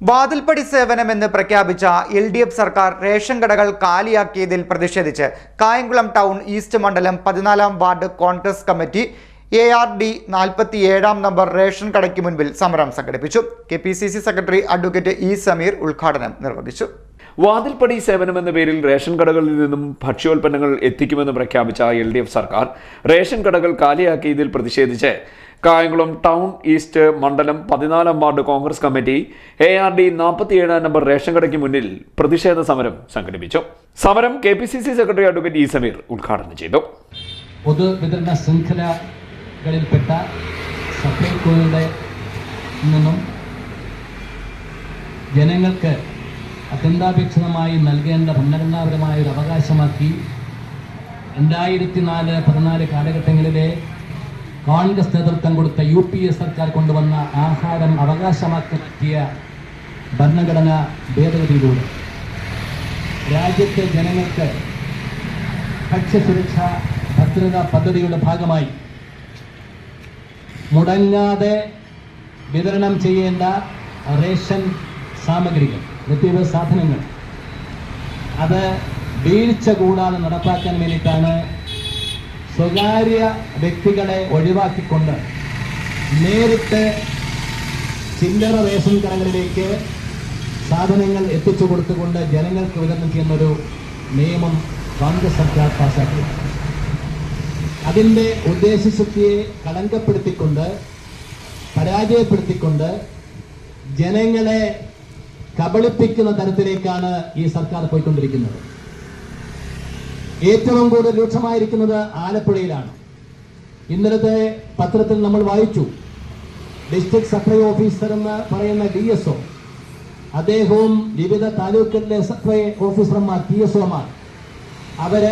വാതിൽപ്പടി സേവനമെന്ന് പ്രഖ്യാപിച്ച L D F സർക്കാർ റേഷൻ കടകൾ കാലിയാക്കിയതിൽ പ്രതിഷേധിച്ച് കായംകുളം ടൗൺ ഈസ്റ്റ് മണ്ഡലം പതിനാലാം ward Congress committee A R D നാൽപ്പത്തി ഏഴാം നമ്പർ റേഷൻ കടയ്ക്ക് മുൻപിൽ സമരം സംഘടിപ്പിച്ചു. K P C C secretary advocate E Sameer ഉദ്ഘാടനം നിർവഹിച്ചു. വാതിൽപ്പടി സേവനമെന്ന പേരിൽ റേഷൻ കടകളിൽ നിന്നും ഭക്ഷ്യോൽപ്പന്നങ്ങൾ എത്തിക്കുമെന്ന് പ്രഖ്യാപിച്ച എൽ സർക്കാർ റേഷൻ കടകൾ കാലിയാക്കിയതിൽ പ്രതിഷേധിച്ച് കായംകുളം ടൗൺ ഈസ്റ്റ് മണ്ഡലം പതിനാലാം ward Congress committee A R D നാൽപ്പത്തിയേഴാം number ration കടയ്ക്ക് മുന്നിൽ പ്രതിഷേധ സമരം സംഘടിപ്പിച്ചു. സമരം K P C C secretary advocate E Sameer ഉദ്ഘാടനം ചെയ്തു. പൊതുവിതരണ ശൃംഖലകളിൽപ്പെട്ട സപ്ലൈകോയുടെ നിന്നും ജനങ്ങൾക്ക് അത്യന്താപേക്ഷിതമായി നൽകേണ്ട ഭരണഘടനാപരമായ ഒരു അവകാശമാക്കി രണ്ടായിരത്തി നാല് പതിനാല് കാലഘട്ടങ്ങളിലെ കോൺഗ്രസ് നേതൃത്വം കൊടുത്ത യു പി എ സർക്കാർ കൊണ്ടുവന്ന ആഹാരം അവകാശമാക്കി മാറ്റിയ ഭരണഘടന ഭേദഗതിയിലൂടെ. രാജ്യത്തെ ജനങ്ങൾക്ക് ഭക്ഷ്യസുരക്ഷാ ഭദ്രതാ പദ്ധതിയുടെ ഭാഗമായി മുടങ്ങാതെ വിതരണം ചെയ്യേണ്ട റേഷൻ സാമഗ്രികൾ നിത്യോപയോഗ സാധനങ്ങൾ. അത് വീഴ്ച കൂടാതെ നടപ്പാക്കാൻ വേണ്ടിയിട്ടാണ് സ്വകാര്യ വ്യക്തികളെ ഒഴിവാക്കിക്കൊണ്ട് നേരിട്ട് ചില്ലറ റേഷൻ കടകളിലേക്ക് സാധനങ്ങൾ എത്തിച്ചു കൊടുത്തുകൊണ്ട് ജനങ്ങൾക്ക് വിതരണം ചെയ്യുന്നൊരു നിയമം കോൺഗ്രസ് സർക്കാർ പാസാക്കി. അതിന്റെ ഉദ്ദേശശക്തിയെ കളങ്കപ്പെടുത്തിക്കൊണ്ട് പരാജയപ്പെടുത്തിക്കൊണ്ട് ജനങ്ങളെ കബളിപ്പിക്കുന്ന തരത്തിലേക്കാണ് ഈ സർക്കാർ പോയിക്കൊണ്ടിരിക്കുന്നത്. ഏറ്റവും കൂടുതൽ രൂക്ഷമായിരിക്കുന്നത് ആലപ്പുഴയിലാണ്. ഇന്നലത്തെ പത്രത്തിൽ നമ്മൾ വായിച്ചു ഡിസ്ട്രിക്ട് സപ്ലൈ ഓഫീസർ എന്ന് പറയുന്ന ഡി എസ് ഒ അദ്ദേഹവും വിവിധ താലൂക്കിലെ സപ്ലൈ ഓഫീസർമാർ ടി എസ് ഒമാർ അവർ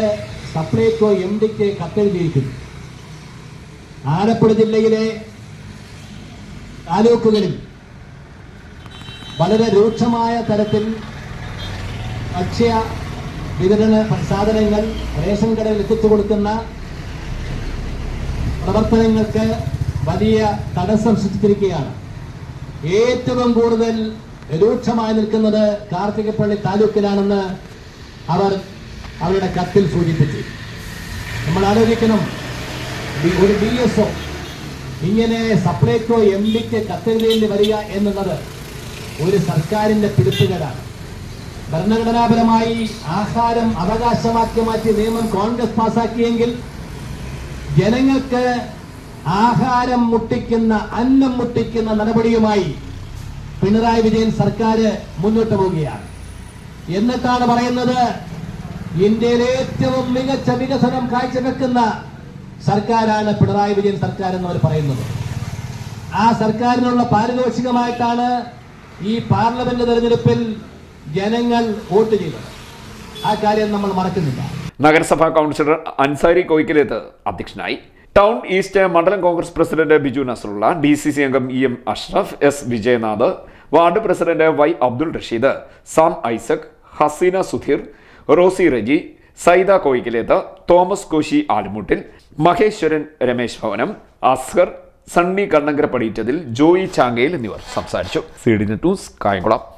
സപ്ലൈകോ എം ഡിക്ക് കത്തെഴുതിയിരിക്കുന്നു. ആലപ്പുഴ ജില്ലയിലെ താലൂക്കുകളിൽ വളരെ രൂക്ഷമായ തരത്തിൽ ഭക്ഷ്യ വിതരണ സാധനങ്ങൾ റേഷൻ കടയിൽ എത്തിച്ചു കൊടുക്കുന്ന പ്രവർത്തനങ്ങൾക്ക് വലിയ തടസ്സം സൃഷ്ടിച്ചിരിക്കുകയാണ്. ഏറ്റവും കൂടുതൽ രൂക്ഷമായി നിൽക്കുന്നത് കാർത്തികപ്പള്ളി താലൂക്കിലാണെന്ന് അവർ അവരുടെ കത്തിൽ സൂചിപ്പിച്ചു. നമ്മൾ ആലോചിക്കണം. ഒരു ഡി എസ് ഒ ഇങ്ങനെ സപ്ലൈകോ എം ഡിക്ക് കത്തെഴുതേണ്ടി വരിക എന്നുള്ളത് ഒരു സർക്കാരിന്റെ പിടിപ്പുകേടാണ്. ഭരണഘടനാപരമായി ആഹാരം അവകാശമാക്കി മാറ്റിയ നിയമം കോൺഗ്രസ് പാസാക്കിയെങ്കിൽ ജനങ്ങൾക്ക് ആഹാരം മുട്ടിക്കുന്ന അന്നം മുട്ടിക്കുന്ന നടപടിയുമായി പിണറായി വിജയൻ സർക്കാർ മുന്നോട്ട് പോവുകയാണ്. എന്നിട്ടാണ് പറയുന്നത് ഇന്ത്യയിലെ ഏറ്റവും മികച്ച വികസനം കാഴ്ചവെക്കുന്ന സർക്കാരാണ് പിണറായി വിജയൻ സർക്കാർ എന്ന് അവർ പറയുന്നത്. ആ സർക്കാരിനുള്ള പാരിതോഷികമായിട്ടാണ് ഈ പാർലമെന്റ് തെരഞ്ഞെടുപ്പിൽ ജനങ്ങൾ വോട്ട് ചെയ്തത്. ആ കാര്യം നമ്മൾ മറക്കുന്നില്ല. നഗരസഭാ കൗൺസിലർ അൻസാരി കോയിക്കലേത്ത് അധ്യക്ഷനായി. ടൗൺ ഈസ്റ്റ് മണ്ഡലം Congress president Biju Nasarulla D C C അംഗം E M Ashraf S Vijayanath ward president Y Abdul Rasheed Sam Isaac Haseena Sudheer Rosy Reji Saida Koyikkaleth Thomas Koshy Alumuttil Maheswaran Ramesh Bhavanam Azhar Sunny Kannankara Padiyittathil Joy Chankayil എന്നിവർ സംസാരിച്ചു. സീഡിന് ടൂസ് കായംകുളം.